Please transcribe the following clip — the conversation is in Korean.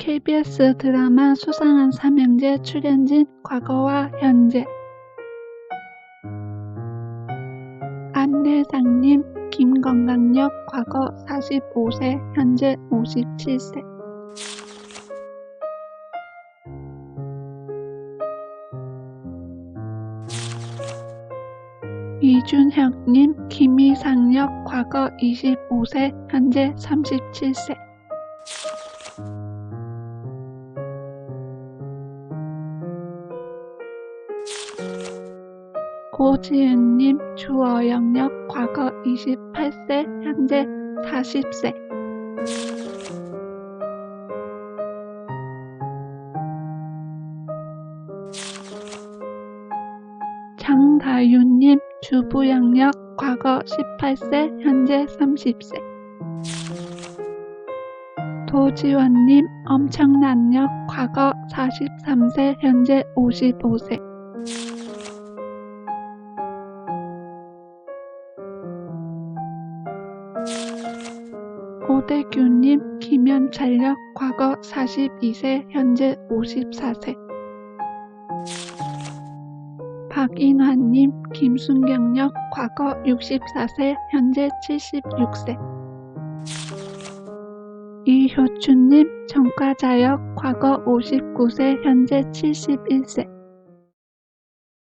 KBS 드라마 수상한 삼형제 출연진 과거와 현재. 안대장님 김건강역 과거 45세 현재 57세. 이준혁님 김희상역 과거 25세 현재 37세 고지은님 주어 영역 과거 28세 현재 40세. 장다윤님 주부 영역 과거 18세 현재 30세. 도지원님 엄청난 역 과거 43세 현재 55세 오대규님 김현찰역 과거 42세 현재 54세. 박인환님 김순경역 과거 64세 현재 76세. 이효춘님 정과자역 과거 59세 현재 71세